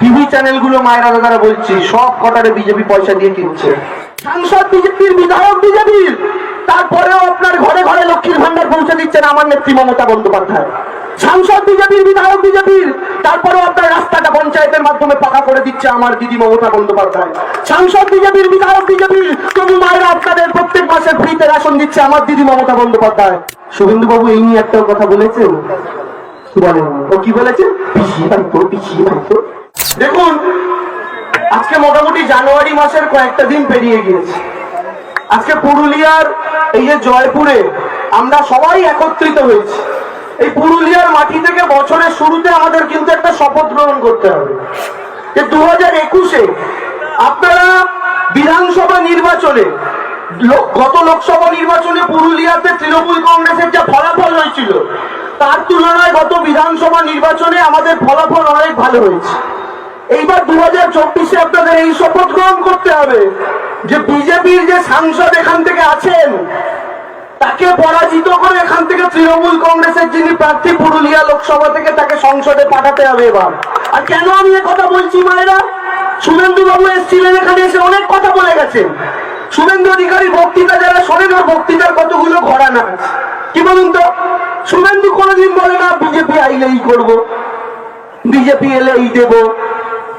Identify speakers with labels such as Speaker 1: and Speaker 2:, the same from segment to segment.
Speaker 1: TV চ্যানেলগুলো মায়েরা দাদারা বলছি, সব কটারে বিজেপি পয়সা দিয়ে কিনছে। সাংসদ বিজেপির বিধায়ক বিজেপির তারপরেও আপনার ঘরে ঘরে লক্ষ্মীর ভান্ডার পৌঁছে দিচ্ছেন আমার নেত্রী মমতা বন্দ্যোপাধ্যায়। সাংসদ বিজেপির বিধায়ক বিজেপির তারপরেও আপনার রাস্তাটা পঞ্চায়েতের মাধ্যমে পাকা করে দিচ্ছে আমার দিদি মমতা বন্দ্যোপাধ্যায়। সাংসদ বিজেপির বিধায়ক বিজেপির তবু মায়েরা আপনাদের প্রত্যেক মাসে ফ্রিতে রেশন দিচ্ছে আমার দিদি মমতা বন্দ্যোপাধ্যায়। শুভেন্দু বাবু এই নিয়ে একটা কথা বলেছেন? কি বলেন? ও কি বলেছে? পিসি ভাইপো পিসি ভাইপো দেখুন, আজকে মোটামুটি জানুয়ারি মাসের কয়েকটা দিন পেরিয়ে গিয়েছে। আজকে পুরুলিয়ার এই যে জয়পুরে আমরা সবাই একত্রিত হয়েছি। এই পুরুলিয়ার মাটি থেকে বছরের শুরুতে আমাদের কিন্তু একটা শপথ গ্রহণ করতে হবে। যে দু হাজার একুশে আপনারা বিধানসভা নির্বাচনে গত লোকসভা নির্বাচনে পুরুলিয়াতে তৃণমূল কংগ্রেসের যে ফলাফল হয়েছিল, তার তুলনায় গত বিধানসভা নির্বাচনে আমাদের ফলাফল অনেক ভালো হয়েছে। এইবার দু হাজার চব্বিশে আপনাদের এই শপথ গ্রহণ করতে হবে যে বিজেপির যে সাংসদ এখান থেকে আছেন, তাকে পরাজিত করে এখান থেকে তৃণমূল কংগ্রেসের যিনি প্রার্থী পুরুলিয়া লোকসভা থেকে তাকে সংসদে পাঠাতে হবে এবার। আর কেন আমি কথা বলছি মায়েরা? শুভেন্দু বাবু এসেছিলেন এখানে এসে অনেক কথা বলে গেছেন। শুভেন্দু অধিকারী বক্তৃতা যারা শোনেন, ওর বক্তৃতার কতগুলো ঘরানা কি বলুন তো? শুভেন্দু কোনোদিন বলে না, বিজেপি আইলেই করব, বিজেপি এলে এই দেব।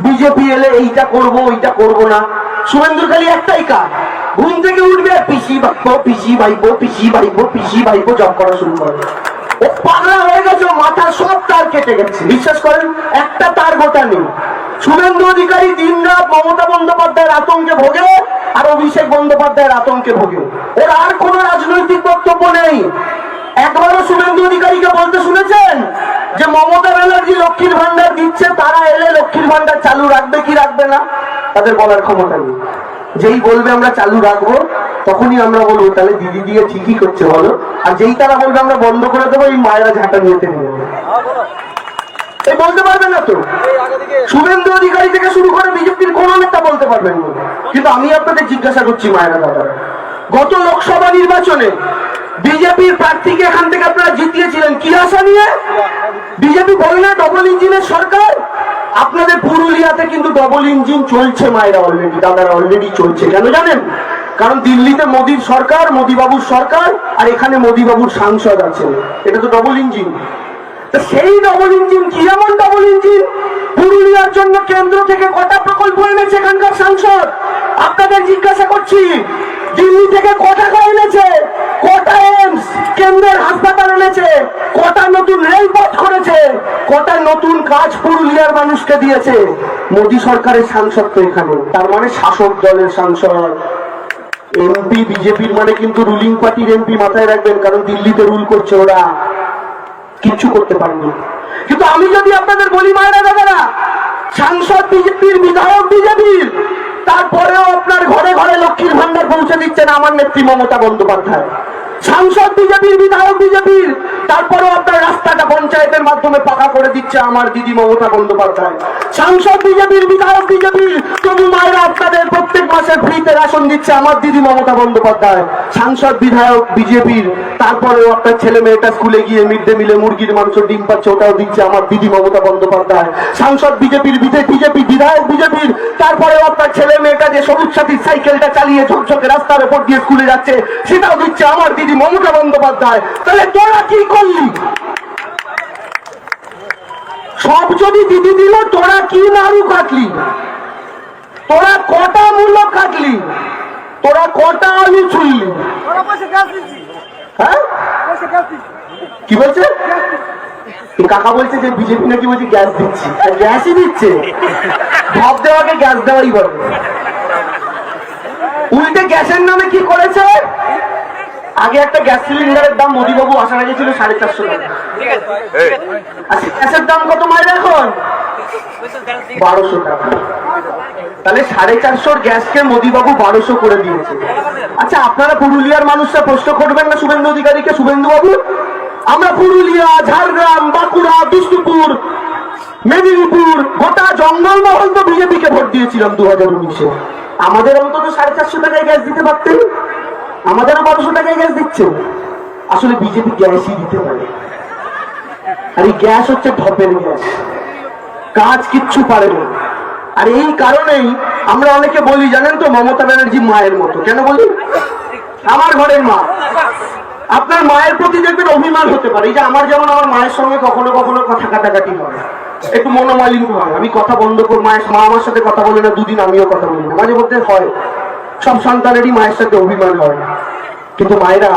Speaker 1: বিজেপি এলে এইটা করব, ওইটা করব না। শুভেন্দুর খালি একটাই কাজ। ঘুম থেকে উঠবে, পিসি ভাইবো পিসি ভাইবো পিসি ভাইবো পিসি ভাইবো জব করা শুরু করবে ও পাগলা হয়ে গেছে মাথা সব তার কেটে গেছে। বিশ্বাস করেন, একটা তার গোটা নেই। শুভেন্দু অধিকারী দিন রাত মমতা বন্দ্যোপাধ্যায়ের আতঙ্কে ভোগে আর অভিষেক বন্দ্যোপাধ্যায়ের আতঙ্কে ভোগে। ওর আর কোনো রাজনৈতিক বক্তব্য নেই। একবারও শুভেন্দু অধিকারীকে বলতে শুনেছেন? যে মমতা ব্যানার্জি লক্ষ্মীর ভান্ডার দিচ্ছে, তারা এলে লক্ষ্মীর ভান্ডার চালু রাখবে কি রাখবে না? তাদের বলার ক্ষমতা নেই। যেই বলবে আমরা চালু রাখব, তখনই আমরা বলব, তাহলে দিদি দিয়ে ঠিকই করছে বলো। আর যেই তারা বলবে আমরা বন্ধ করে দেবো, এই মায়েরা ঝাঁটা নিয়ে নিয়ে এই বলতে পারবে না তো? শুভেন্দু অধিকারী থেকে শুরু করে বিজেপির কোন নেতা বলতে পারবেন কিন্তু আমি আপনাদের জিজ্ঞাসা করছি মায়েরা দাদা। গত লোকসভা নির্বাচনে বিজেপির প্রার্থীকে এখান থেকে আপনারা জিতিয়েছিলেন। কি আশা নিয়ে? বিজেপি বলে না ডবল ইঞ্জিনের সরকার? আপনাদের পুরুলিয়াতে কিন্তু ডবল ইঞ্জিন চলছে মায়েরা অলরেডি দাদারা অলরেডি চলছে। কেন জানেন? কারণ দিল্লিতে মোদির সরকার, মোদিবাবুর সরকার, আর এখানে মোদিবাবুর সাংসদ আছে এটা তো ডবল ইঞ্জিন সেই ডবল ইঞ্জিন কি এমন ডবল ইঞ্জিন পুরুলিয়ার জন্য কেন্দ্র থেকে কটা প্রকল্প এনেছে এখানকার সাংসদ? আপনাদের জিজ্ঞাসা করছি। দিল্লি থেকে কটা টাকা এনেছে। কটা এমস কেন্দ্রের হাসপাতাল এনেছে। কটা নতুন রেলপথ করেছে। কটা নতুন কাজ পুরুলিয়ার মানুষকে দিয়েছে। সরকারের সাংসদ তো এখানে। তার মানে শাসক দলের সাংসদ। এমপি, বিজেপির মানে কিন্তু রুলিং পার্টির এমপি মাথায় রাখবেন, কারণ দিল্লিতে রুল করছে ওরা। কিচ্ছু করতে পারেনি। কিন্তু আমি যদি আপনাদের বলি, মায়েরা দাদারা, সাংসদ বিজেপির, বিধায়ক বিজেপির তারপরেও আপনার ঘরে ঘরে লক্ষ্মীর ভান্ডার পৌঁছে দিচ্ছেন আমার নেত্রী মমতা বন্দ্যোপাধ্যায়। সাংসদ বিজেপির, বিধায়ক বিজেপির। তারপরেও আপনার রাস্তাটা পঞ্চায়েতের মাধ্যমে পাকা করে দিচ্ছে আমার দিদি মমতা বন্দ্যোপাধ্যায়। সাংসদ বিজেপির, বিধায়ক বিজেপির, তবু মায়েরা আপনাদের প্রত্যেক মাসে ফ্রিতে রেশন দিচ্ছে আমার দিদি মমতা বন্দ্যোপাধ্যায়। সাংসদ, বিধায়ক, বিজেপির। তারপরেও আপনার ছেলে মেয়েটা স্কুলে গিয়ে মিড ডে মিলে মুরগির মাংস, ডিম পাচ্ছে, ওটাও দিচ্ছে আমার দিদি মমতা বন্দ্যোপাধ্যায়। সাংসদ বিজেপির বিজেপি, বিধায়ক বিজেপির। তারপরেও আপনার ছেলে মেয়েটা যে সবুজ সাথীর সাইকেলটা চালিয়ে ঝকঝকে রাস্তার উপর দিয়ে স্কুলে যাচ্ছে, সেটাও দিচ্ছে আমার দিদি মমতা বন্দ্যোপাধ্যায় তাহলে তোরা কি করলি? সব যদি দিদি দিল তোরা কি নাড়ু কাটলি? তোরা কটা মূল্য কাটলি? তোরা কটা আলু ছুললি হ্যাঁ? কি বলছে? কাকা বলছে যে বিজেপি নাকি বলছে গ্যাস দিচ্ছি। গ্যাসই দিচ্ছে। ভাব দেওয়াকে গ্যাস দেওয়াই বলে। উল্টে গ্যাসের নামে কি করেছে? আগে একটা গ্যাস সিলিন্ডারের দাম মোদিবাবু আসার আগে ছিল সাড়ে চারশো টাকা। গ্যাসের দাম কত মায়ের এখন? বারোশো টাকা। তাহলে সাড়ে চারশোর গ্যাসকে মোদিবাবু বারোশো করে দিয়েছে। আচ্ছা আপনারা পুরুলিয়ার মানুষরা প্রশ্ন করবেন না শুভেন্দু অধিকারীকে? শুভেন্দু বাবু আমরা পুরুলিয়া ঝাড়গ্রাম বাঁকুড়া বিষ্ণুপুর মেদিনীপুর গোটা জঙ্গলমহল তো বিজেপিকে ভোট দিয়েছিলাম দু হাজার উনিশে। আমাদের অন্তত সাড়ে চারশো টাকায় গ্যাস দিতে পারতেন? আমাদেরও বারোশো টাকায় গ্যাস দিচ্ছে? আসলে বিজেপি গ্যাসই দিতে পারে। আর এই গ্যাস হচ্ছে ঢপের গ্যাস। কাজ কিচ্ছু পারে না। আর এই কারণেই আমরা অনেকে বলি, জানেন তো, মমতা ব্যানার্জি মায়ের মতো। কেন বলি? আমার ঘরের মা। আপনার মায়ের প্রতি দেখবেন অভিমান হতে পারে। এই যে আমার যেমন আমার মায়ের সঙ্গে কখনো কখনো কথা কাটাকাটি হয়। একটু মনোমালিন্য হয়। আমি কথা বন্ধ করি মায়ের মা আমার সাথে কথা বলে না, দুদিন আমিও কথা বলি না। মাঝে মধ্যে হয়। সব সন্তানেরই মায়ের সাথে অভিমান হয়। কিন্তু মায়েরা,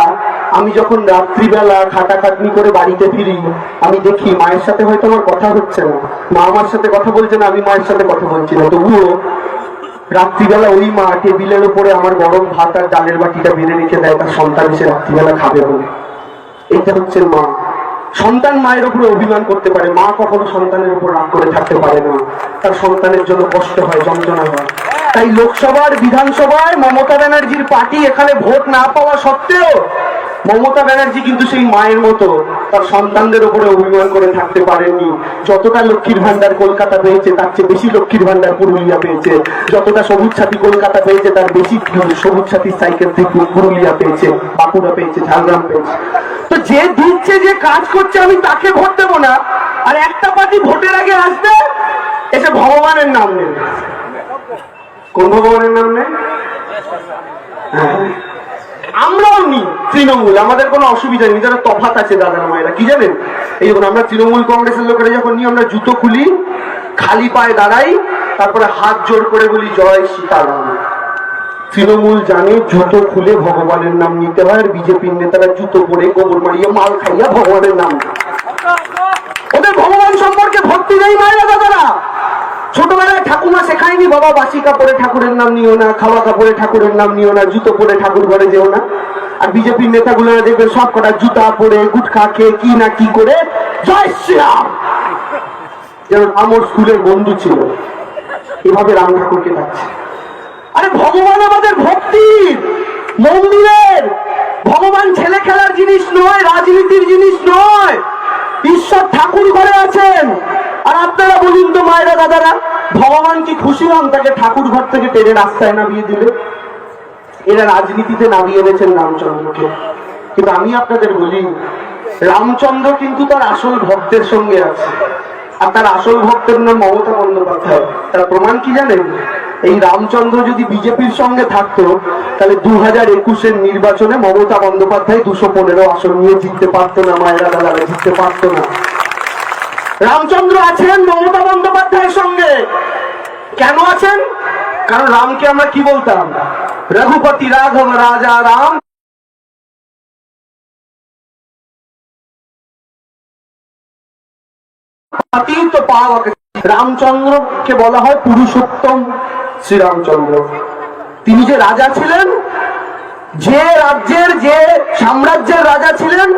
Speaker 1: আমি যখন রাত্রিবেলা খাটাখাটনি করে বাড়িতে ফিরি, আমি দেখি মায়ের সাথে হয়তো আমার কথা হচ্ছে না। মা আমার সাথে কথা বলছে না, আমি মায়ের সাথে কথা বলছি না। তবুও রাত্রিবেলা ওই মা টেবিলের উপরে আমার গরম ভাত আর ডালের বাটিটা বেড়ে রেখে দেয়, তার সন্তান এসে রাত্রিবেলা খাবে বলে। এটা হচ্ছে মা। সন্তান মায়ের উপরে অভিমান করতে পারে। মা কখনো সন্তানের উপর রাগ করে থাকতে পারে না। তার সন্তানের জন্য কষ্ট হয়, যন্ত্রণা হয়। তাই লোকসভার বিধানসভায় মমতা ব্যানার্জির পার্টি এখানে ভোট না পাওয়া সত্ত্বেও মমতা ব্যানার্জি কিন্তু সেই মায়ের মতো তার সন্তানদের উপরে অভিমান করে থাকতে পারেননি। যতটা লক্ষ্মীর ভান্ডার কলকাতা পেয়েছে, তার চেয়ে বেশি লক্ষ্মীর ভান্ডার পুরুলিয়া পেয়েছে। যতটা সবুজ সাথী কলকাতা পেয়েছে, তার বেশি সবুজ সাথী সাইকেল থেকে পুরুলিয়া পেয়েছে, বাঁকুড়া পেয়েছে, ঝাড়গ্রাম পেয়েছে। তো যে দিচ্ছে, যে কাজ করছে, আমি তাকে ভোট দেবো না। আর একটা পার্টি ভোটের আগে আসবে, এসে ভগবানের নাম নেবে। কোন ভগবানের নাম নেই? হ্যাঁ। আমরাও নি তৃণমূল, আমাদের কোনো অসুবিধা নেই, যারা তফাত আছে দাদারা মায়েরা, কি জানেন? এই যখন আমরা তৃণমূল কংগ্রেসের লোকেরা যখন নিই, আমরা জুতো খুলি, খালি পায়ে দাঁড়াই, তারপরে হাত জোর করে বলি, জয় সীতারাম। তৃণমূল জানে জুতো খুলে ভগবানের নাম নিতে হয়, আর বিজেপির নেতারা জুতো পরে গোবর মারিয়ে মাল খাইয়া ভগবানের নাম ওদের ভগবান সম্পর্কে ভক্তি নেই মায়েরা, দাদারা। ছোটবেলায় ঠাকুমা শেখায়নি, বাবা বাসি কাপড়ে ঠাকুরের নাম নিও না খাওয়া কাপড়ে ঠাকুরের নাম নিও না, জুতো পরে ঠাকুর ঘরে যেও না। আর বিজেপির নেতাগুলো দেখবেন সব কটা জুতা পরে গুটখা খেয়ে কি না কি করে। জয় শ্রীরাম! যেন আমার স্কুলের বন্ধু ছিল। এভাবে রাম ঠাকুরকে ডাকছে। আরে ভগবান আমাদের ভক্তির মন্দিরের! ভগবান ছেলে খেলার জিনিস নয়, রাজনীতির জিনিস নয়। ঈশ্বর ঠাকুর ঘরে আছেন। আর আপনারা বলুন তো, মায়েরা, দাদারা, ভগবান কি খুশি হন তাকে ঠাকুর ঘর থেকে টেনে রাস্তায় নামিয়ে দিলে? এরা রাজনীতিতে নামিয়ে এনেছেন রামচন্দ্রকে। কিন্তু আমি আপনাদের বলি, রামচন্দ্র কিন্তু তার আসল ভক্তের সঙ্গে আছে। আর তার আসল ভক্তের নাম মমতা বন্দ্যোপাধ্যায়। তার প্রমাণ কি জানেন? এই রামচন্দ্র যদি বিজেপির সঙ্গে থাকতো, তাহলে দু হাজার একুশের নির্বাচনে মমতা বন্দ্যোপাধ্যায় দুশো পনেরো আসন নিয়ে জিততে পারতো না, মায়েরা, দাদারা, জিততে পারতো না। রামচন্দ্র আছেন মমতা বন্দ্যোপাধ্যায়ের সঙ্গে। কেন আছেন? কারণ রামকে আমরা কি বলতাম? রঘুপতি রাঘব, রাজা রাম। রামচন্দ্রকে বলা হয় পুরুষোত্তম শ্রীরামচন্দ্র। তিনি যে রাজা ছিলেন, যে রাজ্যের, যে সাম্রাজ্যের রাজা ছিলেন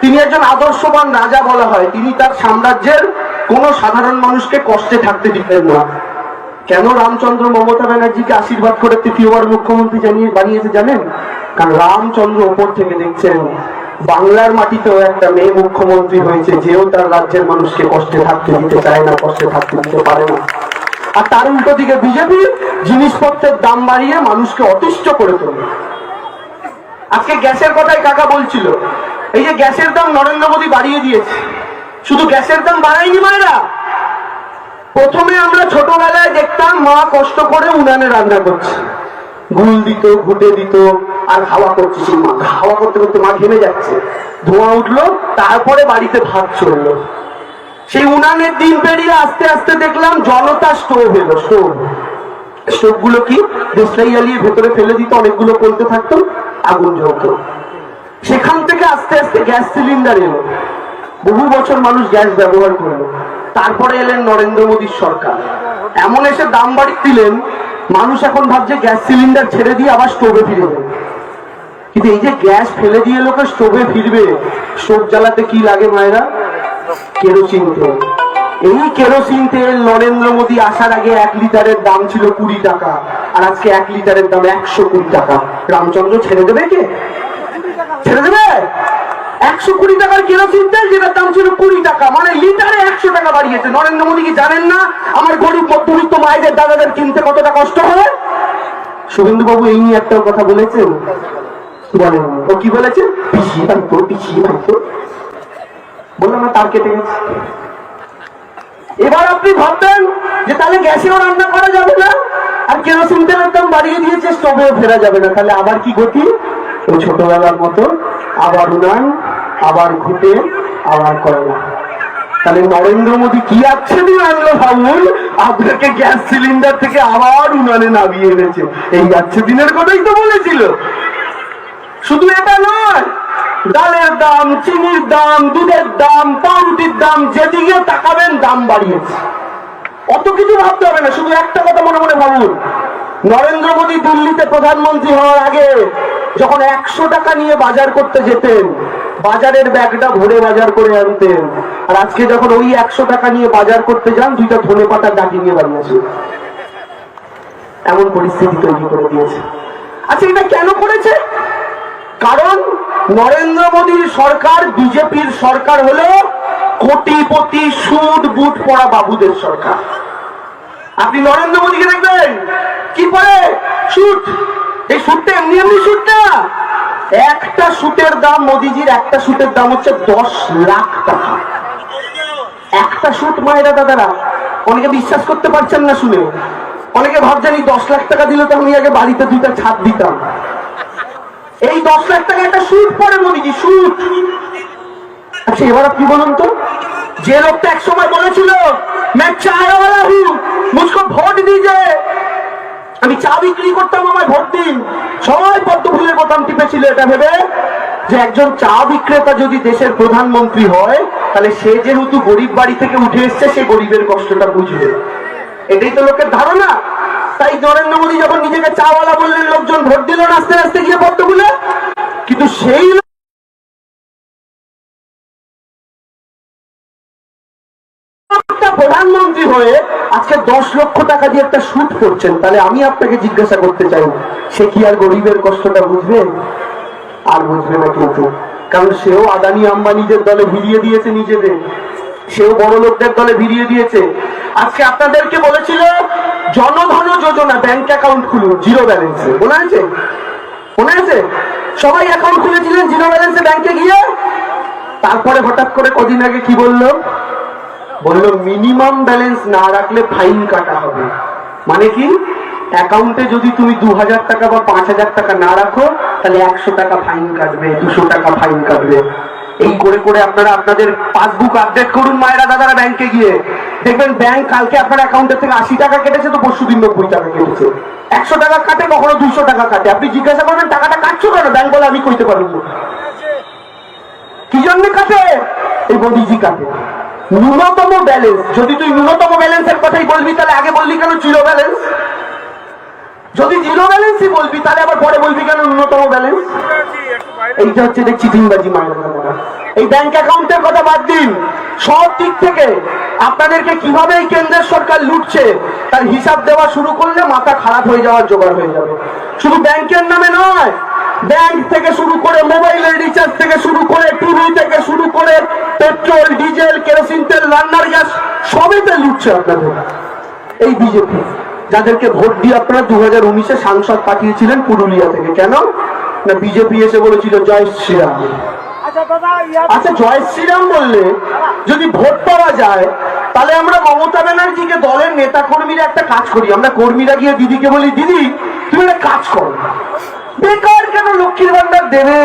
Speaker 1: তিনি একজন আদর্শবান রাজা বলা হয়। তিনি তার সাম্রাজ্যের কোন সাধারণ মানুষকে কষ্টে থাকতে দিতেন না। কেন রামচন্দ্র মমতা ব্যানার্জিকে আশীর্বাদ করে তৃতীয়বার মুখ্যমন্ত্রী জানিয়ে বানিয়েছে জানেন? কারণ রামচন্দ্র ওপর থেকে দেখছেন, বাংলার মাটিতেও একটা মেয়ে মুখ্যমন্ত্রী হয়েছে, যেও তার রাজ্যের মানুষকে কষ্টে থাকতে দিতে চায় না, কষ্টে থাকতে দিতে পারে না। আর তার উল্টো দিকে বিজেপি জিনিসপত্রের দাম বাড়িয়ে মানুষকে অতিষ্ঠ করে তোলে। আজকে গ্যাসের কথাই কাকা বলছিল এই যে গ্যাসের দাম নরেন্দ্র মোদী বাড়িয়ে দিয়েছে। শুধু গ্যাসের দাম বাড়ায়নি মায়েরা। প্রথমে আমরা ছোটবেলায় দেখতাম মা কষ্ট করে উনানে রান্না করছে। গুল দিত, ঘুটে দিত, আর হাওয়া করছে সেই মা হাওয়া করতে করতে মা ঘেমে যাচ্ছে। ধোঁয়া উঠল, তারপরে বাড়িতে ভাত চলল। সেই উনানের দিন পেরিয়ে আস্তে আস্তে দেখলাম জনতা স্টোভ এলো, স্টোভ। স্টোভগুলো কি? দেশলাই জ্বালিয়ে ভেতরে ফেলে দিত, অনেকগুলো করতে থাকতো, আগুন জ্বলতো। সেখান থেকে আস্তে আস্তে গ্যাস সিলিন্ডার এলো। বহু বছর মানুষ গ্যাস ব্যবহার করল। তারপরে এলেন নরেন্দ্র মোদীর সরকার। এমন এসে দাম বাড়িয়ে দিলেন, মানুষ এখন ভাবছে গ্যাস সিলিন্ডার ছেড়ে দিয়ে আবার স্টোভে ফিরে যাবে। কিন্তু এই যে গ্যাস ফেলে দিয়ে লোকে স্টোভে ফিরবে, স্টোভ জ্বালাতে কি লাগে মায়েরা? কেরোসিন তেল। এই কেরোসিন তেল নরেন্দ্র মোদী আসার আগে এক লিটারের দাম ছিল কুড়ি টাকা, আর আজকে এক লিটারের দাম একশো কুড়ি টাকা। রামচন্দ্র ছেড়ে দেবে কে? ছেড়ে দেবে? একশো কুড়ি টাকার কেরোসিন তেল, যেটার দাম ছিল কুড়ি টাকা মানে লিটারে একশো টাকা বাড়িয়েছে। নরেন্দ্র মোদী কি জানেন না? আমার গরিব মধ্যবিত্ত মায়েদের, দাদাদের কিনতে কতটা কষ্ট হবে বাবু এই নিয়ে একটা কথা বলেছেন। বলেন? ও কি বলেছে? পিছিয়ে পিছিয়ে বললাম না, তার কেটে গেছে। এবার আপনি ভাববেন যে তাহলে গ্যাসেও রান্না করা যাবে না, আর কেরোসিন তেলের দাম বাড়িয়ে দিয়েছে, স্টোভেও ফেরা যাবে না। তাহলে আবার কি গতি? ওই ছোটবেলার মতো আবার উনান আবার ঘুটে, আবার করলা তাহলে নরেন্দ্র মোদী কি আছে আনলো ভাবুন আপনাকে গ্যাস সিলিন্ডার থেকে আবার উনানে নামিয়ে এনেছে। এই যাচ্ছে দিনের কথাই তো বলেছিল। শুধু এটা নয়, ডালের দাম, চিনির দাম, দুধের দাম, পাউরুটির দাম, যেদিকে তাকাবেন দাম বাড়িয়েছে। অত কিছু ভাবতে হবে না, শুধু একটা কথা মনে মনে ভাবুন। নরেন্দ্র মোদী দিল্লিতে প্রধানমন্ত্রী হওয়ার আগে যখন একশো টাকা নিয়ে বাজার করতে যেতেন, বাজারের ব্যাগটা ভরে বাজার করে আনতেন। আর আজকে যখন ওই একশো টাকা নিয়ে বাজার করতে যান, দুইটা ধনে পাতার ডাকি নিয়ে বাড়িয়েছে। এমন পরিস্থিতি তৈরি করে দিয়েছে। আচ্ছা এটা কেন করেছে? কারণ নরেন্দ্র মোদীর সরকার, বিজেপির সরকার হলো কোটিপতি সুদ, বুট পড়া বাবুদের সরকার। আপনি নরেন্দ্র মোদীকে দেখবেন? কি পরে সুট এই সুটটা এমনি এমনি সুট না একটা সুটের দাম মোদিজির একটা সুটের দাম হচ্ছে দশ লাখ টাকা একটা সুট মায়েরা দাদারা অনেকে বিশ্বাস করতে পারছেন না শুনে অনেকে ভাবছেন এই দশ লাখ টাকা দিলে তো আমি আগে বাড়িতে দুইটা ছাদ দিতাম এই দশ লাখ টাকা একটা সুট পরে মোদিজি সুট আচ্ছা এবার আপনি বলুন তো যে লোকটা এক সময় বলেছিল मैं चाय वाला हूँ मुझको ভোট দিজে আমি চা বিক্রি করতাম আমায় ভোট দিন। সবাই পদ্ম ফুলের বোতাম টিপেছিল এটা ভেবে যে একজন চা বিক্রেতা যদি দেশের প্রধানমন্ত্রী হয়, তাহলে সে যেহেতু গরিব বাড়ি থেকে উঠে এসছে, সে গরিবের কষ্টটা বুঝবে। এটাই তো লোকের ধারণা। তাই নরেন্দ্র মোদী যখন নিজেকে চাওয়ালা বললেন, লোকজন ভোট দিল না আস্তে আস্তে গিয়ে পদ্মগুলো কিন্তু সেই প্রধানমন্ত্রী হয়ে আজকে দশ লক্ষ টাকা দিয়ে একটা শুট করছেন, তাহলে আমি আপনাকে জিজ্ঞাসা করতে চাই, সে কি আর গরিবের কষ্টটা বুঝবে? আর বুঝবে না কিন্তু, কারণ সেও আদানি আম্বানিদের দলে ভিড়িয়ে দিয়েছে নিজেদের, সেও বড় লোকদের দলে ভিড়িয়ে দিয়েছে। আজকে আপনাদেরকে বলেছিল, জনধন যোজনা ব্যাংক অ্যাকাউন্ট খুলুন জিরো ব্যালেন্সে মনে আছে? মনে আছে? সবাই অ্যাকাউন্ট খুলেছিলেন জিরো ব্যালেন্সে ব্যাংকে গিয়ে? তারপরে হঠাৎ করে কদিন আগে কি বলল? বলল মিনিমাম ব্যালেন্স না রাখলে ফাইন কাটা হবে। মানে কি? অ্যাকাউন্টে যদি তুমি দু হাজার টাকা বা পাঁচ হাজার টাকা না রাখো, তাহলে একশো টাকা ফাইন কাটবে, দুশো টাকা ফাইন কাটবে। এই করে করে আপনারা আপনাদের পাসবুক আপডেট করুন মায়েরা দাদারা ব্যাংকে গিয়ে। দেখবেন ব্যাংক কালকে আপনার অ্যাকাউন্টের থেকে আশি টাকা কেটেছে, তো পরশু দিন নব্বই টাকা কেটেছে। একশো টাকা কাটে, কখনো দুশো টাকা কাটে। আপনি জিজ্ঞাসা করবেন, টাকাটা কাটছো কেন? ব্যাংক বলে, আমি কইতে পারব। কি জন্য কাটে? এই মোদিজি কাটে। ন্যূনতম ব্যালেন্স যদি তুই ন্যূনতম ব্যালেন্সের কথাই বলবি, তাহলে আগে বলবি কেন জিরো ব্যালেন্স যদি জিরো ব্যালেন্সই বলবি, তাহলে আবার পরে বলবি কেন ন্যূনতম ব্যালেন্স এইটা হচ্ছে দেখছি চিটিংবাজি মায়ের এই ব্যাংক অ্যাকাউন্টের কথা বাদ দিন। সব দিক থেকে আপনাদেরকে কীভাবে এই কেন্দ্রের সরকার লুটছে, তার হিসাব দেওয়া শুরু করলে মাথা খারাপ হয়ে যাওয়ার জোগাড় হয়ে যাবে। শুধু ব্যাংকের নামে নয় ব্যাংক থেকে শুরু করে মোবাইলের রিচার্জ থেকে শুরু করে টিভি থেকে শুরু করে পেট্রোল ডিজেল কেরোসিন তেল রান্নার গ্যাস সবেতে লুটছে আপনাদের। এই বিজেপি। যাদেরকে ভোট দিয়ে আপনারা দু হাজার উনিশে সাংসদ পাঠিয়েছিলেন পুরুলিয়া থেকে। কেন? না বিজেপি এসে বলেছিল জয় শ্রীরাম।
Speaker 2: আচ্ছা
Speaker 1: আচ্ছা জয় শ্রীরাম বললে যদি ভোট পাওয়া যায় তাহলে আমরা মমতা ব্যানার্জিকে দলের নেতা কর্মীরা একটা কাজ করি। আমরা কর্মীরা গিয়ে দিদিকে বলি দিদি তুমি একটা কাজ করো। বেকার কেন লক্ষ্মীর ভান্ডার দেবে?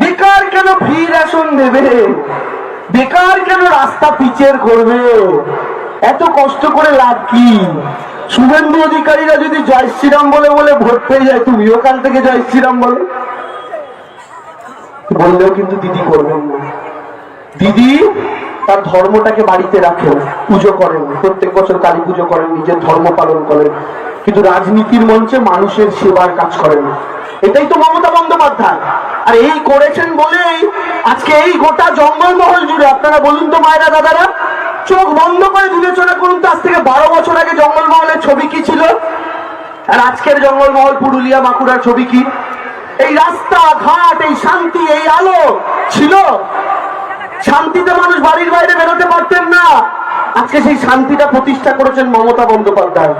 Speaker 1: বেকার কেন ফ্রি রেশন দেবে? বেকার কেন রাস্তা পিচের করবে? এত কষ্ট করে লাভ কি? শুভেন্দু অধিকারীরা যদি জয় শ্রীরাম বলে বলে ভোট পেয়ে যায়, তুমিও কাল থেকে জয় শ্রীরাম বলে। বললেও কিন্তু দিদি করবেন না। দিদি তার ধর্মটাকে বাড়িতে রাখেন, পুজো করেন। প্রত্যেক বছর কালী পুজো করেন, নিজের ধর্ম পালন করেন। কিন্তু রাজনীতির মঞ্চে মানুষের সেবার কাজ করেন এটাই তো মমতা বন্দ্যোপাধ্যায়। আর এই করেছেন বলেই আজকে এই গোটা জঙ্গলমহল জুড়ে, আপনারা বলুন তো মায়েরা, দাদারা, চোখ বন্ধ করে বিবেচনা করুন তো, আজ থেকে বারো বছর আগে জঙ্গলমহলের ছবি কি ছিল? আর আজকের জঙ্গলমহল পুরুলিয়া বাঁকুড়ার ছবি কি? এই রাস্তা ঘাট এই শান্তি, এই আলো ছিল? শান্তিতে মানুষ বাড়ির বাইরে বেরোতে পারতেন না। আজকে সেই শান্তিটা প্রতিষ্ঠা করেছেন মমতা বন্দ্যোপাধ্যায়।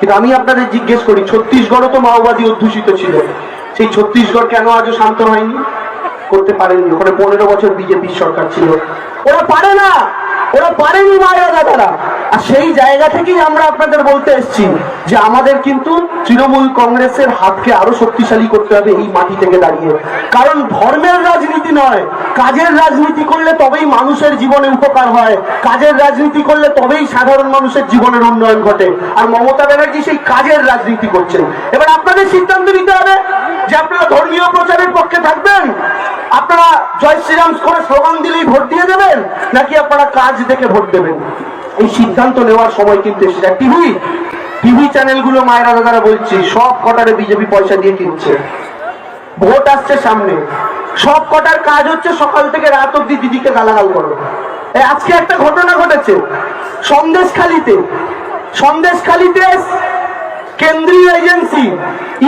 Speaker 1: কিন্তু আমি আপনাদের জিজ্ঞেস করি, ছত্তিশগড়ও তো মাওবাদী অধ্যুষিত ছিল। সেই ছত্তিশগড় কেন আজও শান্ত হয়নি? করতে পারেননি। ওখানে পনেরো বছর বিজেপির সরকার ছিল। ওরা পারে না! ওরা পারেনি মায়েরা দাদারা। আর সেই জায়গা থেকেই আমরা আপনাদের বলতে এসেছি যে আমাদের কিন্তু তৃণমূল কংগ্রেসের হাতকে আরও শক্তিশালী করতে হবে এই মাটি থেকে দাঁড়িয়ে। কারণ ধর্মের রাজনীতি নয়, কাজের রাজনীতি করলে তবেই মানুষের জীবনে উপকার হয়, কাজের রাজনীতি করলে তবেই সাধারণ মানুষের জীবনের উন্নয়ন ঘটে। আর মমতা ব্যানার্জি সেই কাজের রাজনীতি করছেন। এবার আপনাদের সিদ্ধান্ত নিতে হবে যে আপনারা ধর্মীয় প্রচারের পক্ষে থাকবেন? আপনারা জয় শ্রীরাম করে স্লোগান দিলেই ভোট দিয়ে দেবেন? নাকি আপনারা কাজ দেখে ভোট দেবেন। এই সিদ্ধান্ত নেওয়ার সময় কিন্তু এসেছে। টিভি টিভি চ্যানেলগুলো মায়েরা দাদারা বলছি, সব কটারে বিজেপি পয়সা দিয়ে কিনছে। ভোট আসছে সামনে। সব কটার কাজ হচ্ছে সকাল থেকে রাত অব্দি দিদিকে গালাগাল করো। আজকে একটা ঘটনা ঘটেছে সন্দেশখালিতে। সন্দেশখালিতে কেন্দ্রীয় এজেন্সি,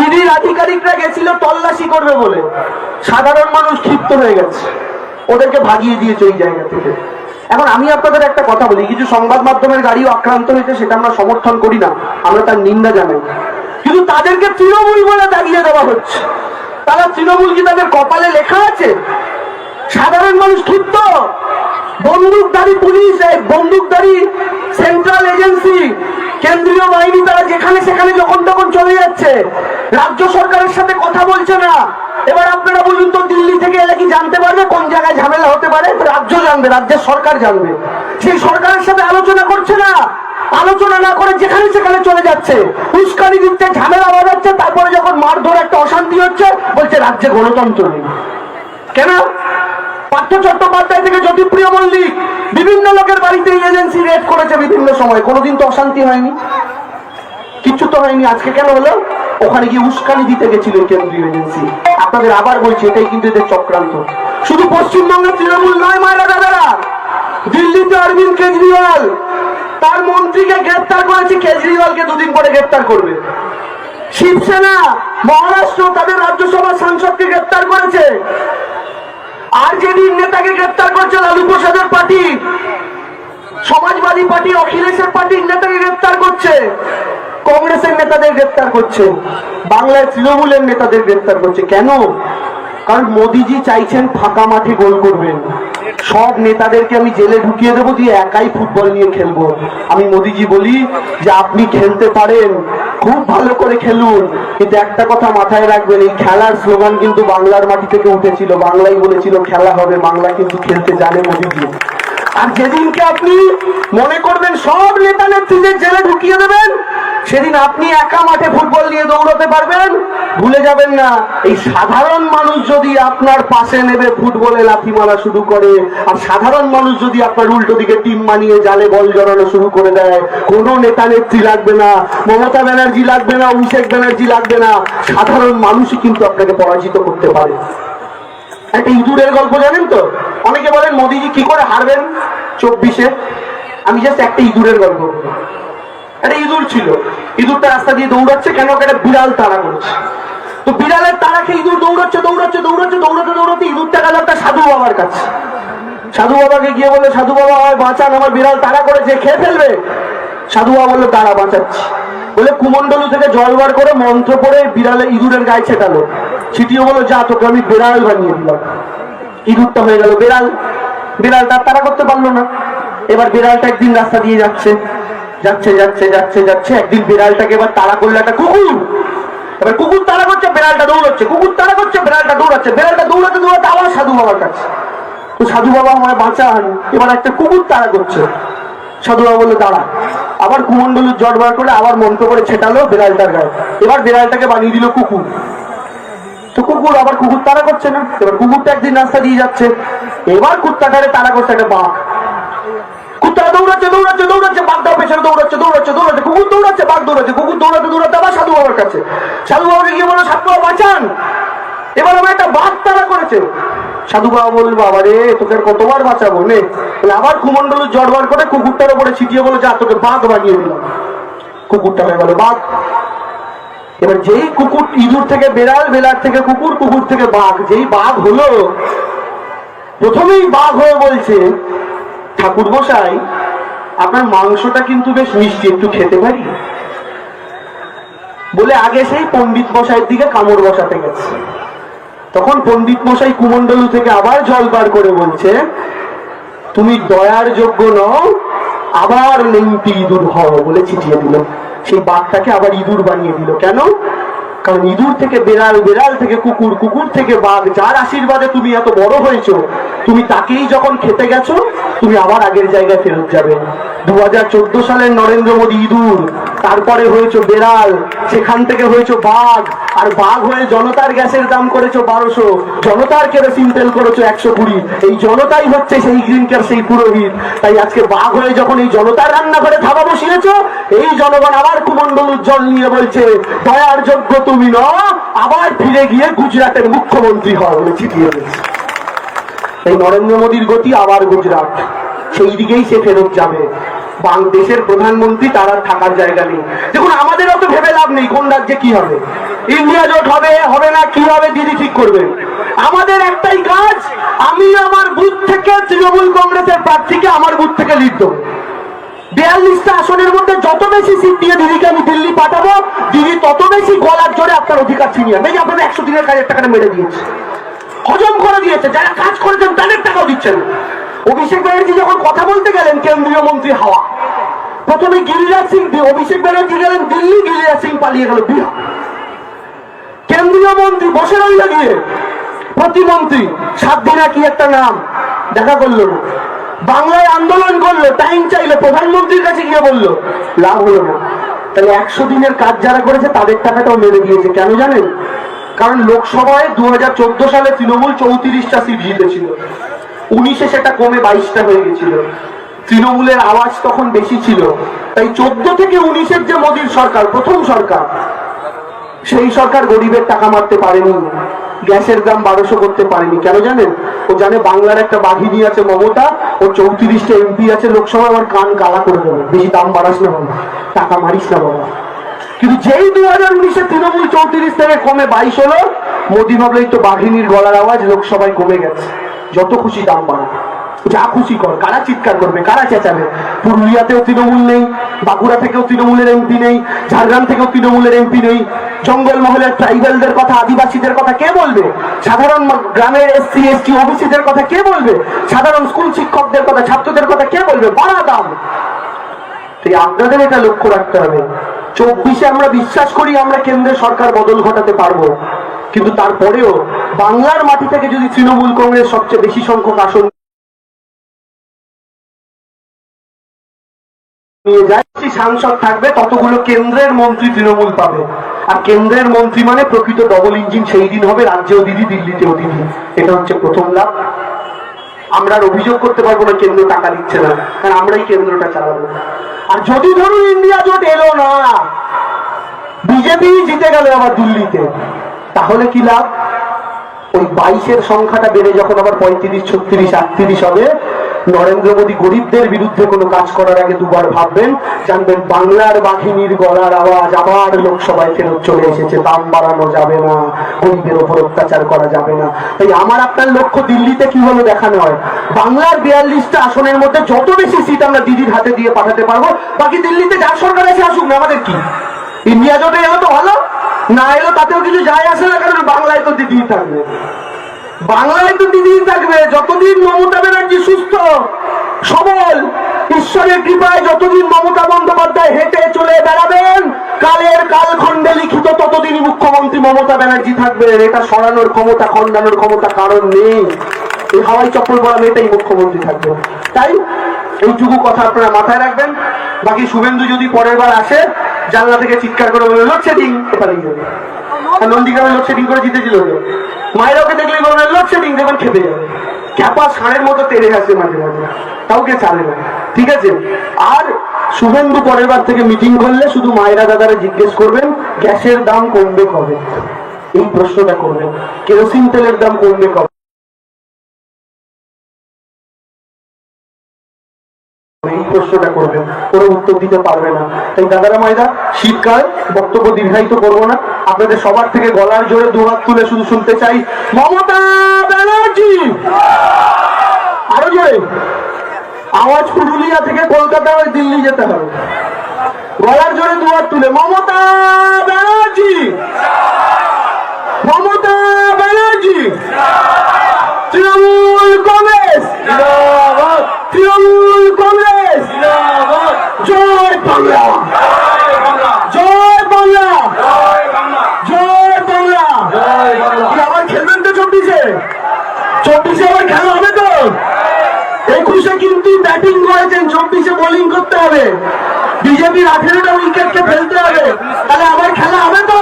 Speaker 1: ইডির আধিকারিকরা গেছিল তল্লাশি করবে বলে। সাধারণ মানুষ ক্ষিপ্ত হয়ে গেছে। ওদেরকে ভাগিয়ে দিয়েছে ওই জায়গা থেকে। এখন আমি আপনাদের একটা কথা বলি কিছু সংবাদ মাধ্যমের গাড়িও আক্রান্ত হয়েছে, সেটা আমরা সমর্থন করি না, আমরা তার নিন্দা জানাই। কিন্তু তাদেরকে তৃণমূল বলে দাগিয়ে দেওয়া হচ্ছে। তারা তৃণমূল কি তাদের কপালে লেখা আছে? সাধারণ মানুষ ক্ষিপ্ত। বন্দুকধারী পুলিশ বন্দুকধারী সেন্ট্রাল এজেন্সি কেন্দ্রীয় বাহিনী তারা যেখানে সেখানে যখন তখন চলে যাচ্ছে। রাজ্য সরকারের সাথে কথা বলছে না। এবার আপনারা বলুন তো, দিল্লি থেকে এলে কি জানতে পারবে? কোন জায়গায় ঝামেলা হতে পারে? রাজ্য জানবে, রাজ্যের সরকার জানবে। সেই সরকারের সাথে আলোচনা করছে না। আলোচনা না করে যেখানে সেখানে চলে যাচ্ছে। উস্কানি দিচ্ছে, ঝামেলা বাজাচ্ছে, তারপরে যখন মারধর একটা অশান্তি হচ্ছে, বলছে রাজ্যে গণতন্ত্র নেই। কেন? পার্থ চট্টোপাধ্যায় থেকে জ্যোতিপ্রিয় মল্লিক, বিভিন্ন লোকের বাড়িতে এজেন্সি রেড করেছে বিভিন্ন সময়। কোনোদিন তো অশান্তি হয়নি। কিচ্ছু তো হয়নি। আজকে কেন হলো? ওখানে গিয়ে উস্কানি দিতে গেছিলেন কেন্দ্রীয় এজেন্সি। আপনাদের আবার বলছি, এটাই কিন্তু এদের চক্রান্ত। শুধু পশ্চিমবঙ্গের তৃণমূল নয়, মায়েরা দাদারা। দিল্লিতে অরবিন্দ কেজরিওয়াল, তার মন্ত্রীকে গ্রেপ্তার করেছে। কেজরিওয়ালকে দুদিন পরে গ্রেপ্তার করবে। শিবসেনা, মহারাষ্ট্র, তাদের রাজ্যসভার সাংসদকে গ্রেপ্তার করেছে। আরজেডির নেতাকে গ্রেপ্তার করছে লালু প্রসাদের পার্টি, সমাজবাদী পার্টি অখিলেশের পার্টির নেতাকে গ্রেপ্তার করছে, কংগ্রেসের নেতাদের গ্রেপ্তার করছে, বাংলায় তৃণমূলের নেতাদের গ্রেপ্তার করছে। কেন? কারণ মোদিজি চাইছেন ফাঁকা মাঠে গোল করবেন। সব নেতাদেরকে আমি জেলে ঢুকিয়ে দেবো, দিয়ে একাই ফুটবল নিয়ে খেলব। আমি মোদিজি বলি যে, আপনি খেলতে পারেন, খুব ভালো করে খেলুন। কিন্তু একটা কথা মাথায় রাখবেন, এই খেলার স্লোগান কিন্তু বাংলার মাটি থেকে উঠেছিল। বাংলাই বলেছিল, খেলা হবে, বাংলা কিন্তু খেলতে জানে মোদিজি। আর যেদিনকে আপনি মনে করবেন সব নেতা নেত্রীদের জেলে ঢুকিয়ে দেবেন সেদিন আপনি একা মাঠে ফুটবল নিয়ে দৌড়াতে পারবেন? ভুলে যাবেন না। এই সাধারণ মানুষ যদি আপনার পাশে নেবে, ফুটবলে লাথি মারা শুরু করে। আর সাধারণ মানুষ যদি আপনার উল্টো দিকে টিম মানিয়ে জালে বল জড়ানো শুরু করে দেয়, কোনো নেতা নেত্রী লাগবে না, মমতা ব্যানার্জি লাগবে না, অভিষেক ব্যানার্জি লাগবে না। সাধারণ মানুষই কিন্তু আপনাকে পরাজিত করতে পারে। একটা ইঁদুরের গল্প জানেন তো? অনেকে বলেন, মোদিজি কি করে হারবেন? চব্বিশে। আমি জাস্ট একটা ইঁদুরের গল্প। একটা ইঁদুর ছিল। ইঁদুরটা রাস্তা দিয়ে দৌড়াচ্ছে, কেন একটা বিড়াল তাড়া করছে? তো বিড়ালের তারা খেয়ে ইঁদুর দৌড়াচ্ছে দৌড়াচ্ছে দৌড়াচ্ছে, দৌড়াতে দৌড়াতে ইঁদুরটা গেল একটা সাধু বাবার কাছে। সাধু বাবাকে গিয়ে বলে সাধু বাবা হয় বাঁচান, আমার বিড়াল তাড়া করেছে, খেয়ে ফেলবে? সাধু বাবা বলল তারা বাঁচাচ্ছি। বলে কুমন্ডলু থেকে জল বার করে মন্ত্র পড়ে বিড়ালে ইঁদুরের গায়ে ছেটালো। ছিটিয়ে বলো যা, তোকে আমি বিড়াল বানিয়ে দিলাম। ইঁদুরটা হয়ে গেল বিড়াল। বিড়ালটা তাড়া করতে পারল না। এবার বিড়ালটা একদিন রাস্তা দিয়ে যাচ্ছে। যাচ্ছে যাচ্ছে যাচ্ছে যাচ্ছে। একদিন বিড়ালটাকে এবার তাড়া করল একটা কুকুর। এবার কুকুর তাড়া করছে, বিড়ালটা দৌড়াচ্ছে, কুকুর তাড়া করছে, বিড়ালটা দৌড়াচ্ছে, বিড়ালটা দৌড়াতে দৌড়াতে আবার সাধু বাবার কাছে। তো সাধু বাবা আমায় বাঁচান। এবার একটা কুকুর তাড়া করছে। সাধু বাবা বলল, দাঁড়া। আবার কুমন্ডলুর জট বার করে আবার মন্ত্র করে ছেটালো বিড়ালটার গায়ে। এবার বিড়ালটাকে বানিয়ে দিল কুকুর। তো কুকুর আবার কুকুর তাড়া করছে না। এবার কুকুরটা একদিন রাস্তা দিয়ে যাচ্ছে। এবার কুত্তাটারে তাড়া করছে একটা বাঘ। কুত্তারা দৌড়াচ্ছে দৌড়াচ্ছে দৌড়াচ্ছে বাঘটাও পেছনে দৌড়াচ্ছে দৌড়াচ্ছে দৌড়াচ্ছে, কুকুর দৌড়াচ্ছে, বাঘ দৌড়াচ্ছে, কুকুর দৌড়াতে দৌড়াতে আবার সাধু বাবার কাছে। সাধু বাবাকে গিয়ে বলো বাঁচান! এবার আমার একটা বাঘ তাড়া করেছে। সাধু বাবা বলল, বাবা রে, তোকে কতবার বাঁচাবো? নে। আবার কুমন্ডল করে কুকুরটার উপরে ছিটিয়ে বলো, যা, তোকে বাঘ বানিয়ে দিলাম। কুকুরটা হয়ে গেল বাঘ। এবার যেই কুকুর ইঁদুর থেকে বেড়াল বেড়াল থেকে কুকুর কুকুর থেকে বাঘ, যেই বাঘ হলো, প্রথমেই বাঘ হয়ে বলছে ঠাকুর মশাই আপনার মাংসটা কিন্তু বেশ মিষ্টি, একটু খেতে পারি? বলে আগে সেই পণ্ডিত মশাইয়ের দিকে কামড় বসাতে গেছে। তখন পণ্ডিত মশাই কুমন্ডলু থেকে আবার জল বার করে বলছে, তুমি দয়ার যোগ্য নও, আবার নেংটি ইঁদুর হও বলে চিঠিয়ে দিল। সেই বাঘটাকে আবার ইঁদুর বানিয়ে দিল। কেন? কারণ ইঁদুর থেকে বেড়াল বেড়াল থেকে কুকুর কুকুর থেকে বাঘ, যার আশীর্বাদে তুমি এত বড় হয়েছো, তুমি তাকেই যখন খেতে গেছো, তুমি আবার আগের জায়গায় ফেরত যাবে। দু হাজার চোদ্দ সালের নরেন্দ্র মোদী ইঁদুর, তারপরে হয়েছে বেড়াল, সেখান থেকে হয়েছে বাঘ, আর বাঘ হয়ে জনতার গ্যাসের দাম করেছ বারোশো, জনতার কেরোসিন তেল করেছ একশো কুড়ি, এই জনতাই হচ্ছে সেই গ্রিনকার সেই পুরোহিত। তাই আজকে বাঘ হয়ে যখন এই জনতার থাবা বসিয়েছো, এই জনগণ আবার কুমন্ডল উজ্জ্বল নিয়ে বলছে, দয়ার যোগ্য তুমি ন আবার ফিরে গিয়ে গুজরাটের মুখ্যমন্ত্রী হও বলে এই নরেন্দ্র মোদীর গতি আবার গুজরাট। সেই দিকেই সে ফেরত যাবে। বাংলাদেশের প্রধানমন্ত্রী তার আর থাকার জায়গা নেই। দেখুন, আমাদের অত ভেবে লাভ নেই, কোন রাজ্যে কি হবে। ইন্ডিয়া জোট হবে হবে না, কি হবে, দিদি ঠিক করবে। আমাদের একটাই কাজ, আমি আমার বুথ থেকে তৃণমূল কংগ্রেসের প্রার্থীকে আমার বুথ থেকে লিড দেবো। বিয়াল্লিশটা আসনের মধ্যে যত বেশি সিট দিয়ে দিদিকে আমি দিল্লি পাঠাবো, দিদি তত বেশি গলার জোরে আপনার অধিকার ছিনিয়ে। এই আপনাদের একশো দিনের কাজের টাকাটা মেরে দিয়েছে। হজম করে দিয়েছে, যারা কাজ করেছেন তাদের টাকাও দিচ্ছেন। অভিষেক ব্যানার্জি যখন কথা বলতে গেলেন কেন্দ্রীয় মন্ত্রী হাওয়া, প্রথমে গিরিরাজ সিং অভিষেক ব্যানার্জি গেলেন দিল্লি, গিরিরাজ সিং পালিয়ে গেল বিহার। কেন্দ্রীয় মন্ত্রী বসে রইল গিয়ে প্রতিমন্ত্রী সাত দিনা কি একটা নাম, দেখা করল বাংলায় আন্দোলন করল, টাইম চাইলো, প্রধানমন্ত্রীর কাছে গিয়ে বলল, লাভ হলো না। তাহলে একশো দিনের কাজ যারা করেছে, তাদের টাকাটাও মেরে দিয়েছে। কেন জানেন? কারণ লোকসভায় দু হাজার চোদ্দ সালে তৃণমূল চৌত্রিশটা সিট জিতেছিল। উনিশে সেটা কমে বাইশটা হয়ে গেছিল। তৃণমূলের আওয়াজ তখন বেশি ছিল। তাই চোদ্দ থেকে উনিশের যে মোদীর সরকার, প্রথম সরকার, সেই সরকার গরিবের টাকা মারতে পারেনি, গ্যাসের দাম বারোশো করতে পারেনি। কেন জানেন? ও জানে বাংলার একটা বাঘিনী আছে মমতা, ও চৌত্রিশটা এমপি আছে লোকসভা, আমার কান কালা করে দেবে। বেশি দাম বাড়াস না বাবা, টাকা মারিস না বাবা। কিন্তু যেই দু হাজার উনিশে তৃণমূল চৌত্রিশ থেকে কমে বাইশ হলো, মোদী ভাবলেই তো বাঘিনীর গলার আওয়াজ লোকসভায় কমে গেছে। যত খুশি দাম বাড়া। যা খুশি কর, কারা চিৎকার করবে, কারা চেঁচাবে? পুরুলিয়াতেও তৃণমূল নেই, বাঁকুড়া থেকেও তৃণমূলের এমপি নেই, ঝাড়গ্রাম থেকেও তৃণমূলের এমপি নেই। জঙ্গলমহলের ট্রাইবেলদের কথা, আদিবাসীদের কথা কে বলবে? সাধারণ গ্রামের এসসি, এসটি, ওবিসিদের কথা কে বলবে? সাধারণ স্কুল শিক্ষকদের কথা, ছাত্রদের কথা কে বলবে? বাড়া দাম। তাই আপনাদের এটা লক্ষ্য রাখতে হবে। চব্বিশে আমরা বিশ্বাস করি আমরা কেন্দ্রের সরকার বদল ঘটাতে পারব। কিন্তু তারপরেও বাংলার মাটি থেকে যদি তৃণমূল কংগ্রেস সবচেয়ে বেশি সংখ্যক আসন নিয়ে যায় সাংসদ থাকবে, ততগুলো কেন্দ্রের মন্ত্রী তৃণমূল পাবে। আর কেন্দ্রের মন্ত্রী মানে প্রকৃত ডবল ইঞ্জিন সেই দিন হবে রাজ্যেও দিদি, দিল্লিতেও দিদি। এটা হচ্ছে প্রথম লাভ। আমরা অভিযোগ করতে পারব না কেন্দ্র টাকা দিচ্ছে না, কারণ আমরাই কেন্দ্রটা চালাবো। আর যদি ধরুন ইন্ডিয়া জোট এলো না, বিজেপি জিতে গেল আবার দিল্লিতে। তাহলে কি লাভ? ওই বাইশের সংখ্যাটা বেড়ে যখন আবার পঁয়ত্রিশ, ছত্রিশ, আটত্রিশ হবে, নরেন্দ্র মোদী গরিবদের বিরুদ্ধে কোনো কাজ করার আগে দুবার ভাববেন, জানবেন বাংলার বাহিনীর গলার আওয়াজ আবার লোকসভায় ফেরত চলে এসেছে, দাম বাড়ানো যাবে না, গরিবের ওপর অত্যাচার করা যাবে না। তাই আমার আপনার লক্ষ্য দিল্লিতে কি হলো দেখানো হয়? বাংলার বিয়াল্লিশটা আসনের মধ্যে যত বেশি সিট আমরা দিদির হাতে দিয়ে পাঠাতে পারব, বাকি দিল্লিতে যার সরকার এসে আসুক না, আমাদের কি? ইন্ডিয়া জোটে তো ভালো। না এলো তাতেও কিছু যায় আসে না, কারণ বাংলায় তো দিদি থাকবে। বাংলায় তো দিদি থাকবে, যতদিন মমতা ব্যানার্জি সুস্থ, সবল, ঈশ্বরের কৃপায় যতদিন মমতা বন্দ্যোপাধ্যায় হেঁটে চলে বেড়াবেন, কালের কালখণ্ডে লিখিত ততদিনই মুখ্যমন্ত্রী মমতা ব্যানার্জি থাকবেন। এটা সরানোর ক্ষমতা, খণ্ডানোর ক্ষমতা কারণ নেই। এই হাওয়াই চপ্পল পরা মেয়েটাই মুখ্যমন্ত্রী থাকবে। তাই, এইটুকু কথা আপনারা মাথায় রাখবেন। বাকি শুভেন্দু যদি পরের বার আসে জানলা থেকে চিৎকার করে বলে লোডশেডিং নন্দীগ্রামে লোডশেডিং করে জিতেছিল মায়ের দেখলে বলবে লোডশেডিং দেখবেন খেপে যাবে। ষাঁড়ের মতো আসে মাঝে মাঝে। কাউকে চালে না। ঠিক আছে? আর শুভেন্দু পরের বার থেকে মিটিং করলে শুধু মায়েরা দাদারা জিজ্ঞেস করবেন, গ্যাসের দাম কমবে কবে? এই প্রশ্নটা করবেন। কেরোসিন তেলের দাম কমবে কবে? প্রশ্নটা করবেন কোনো উত্তর দিতে পারবে না। তাই দাদারা মায়েরা শীতকাল বক্তব্য দীর্ঘায়িত করব না। আপনাদের সবার থেকে গলার জোরে দুহাত তুলে শুধু শুনতে চাই মমতা ব্যানার্জি! আরও জোরে। আওয়াজ পুরুলিয়া থেকে কলকাতা হয়ে দিল্লি যেতে হবে। গলার জোরে দুহাত তুলে মমতা ব্যানার্জি! মমতা ব্যানার্জি! তৃণমূল কংগ্রেস! জিন্দাবাদ! আবার খেলবেন তো চব্বিশে? চব্বিশে আবার খেলা হবে তো? একুশে কিন্তু ব্যাটিং করেছেন চব্বিশে বোলিং করতে হবে। বিজেপির আঠেরোটা উইকেটকে ফেলতে হবে। তাহলে আবার খেলা হবে তো?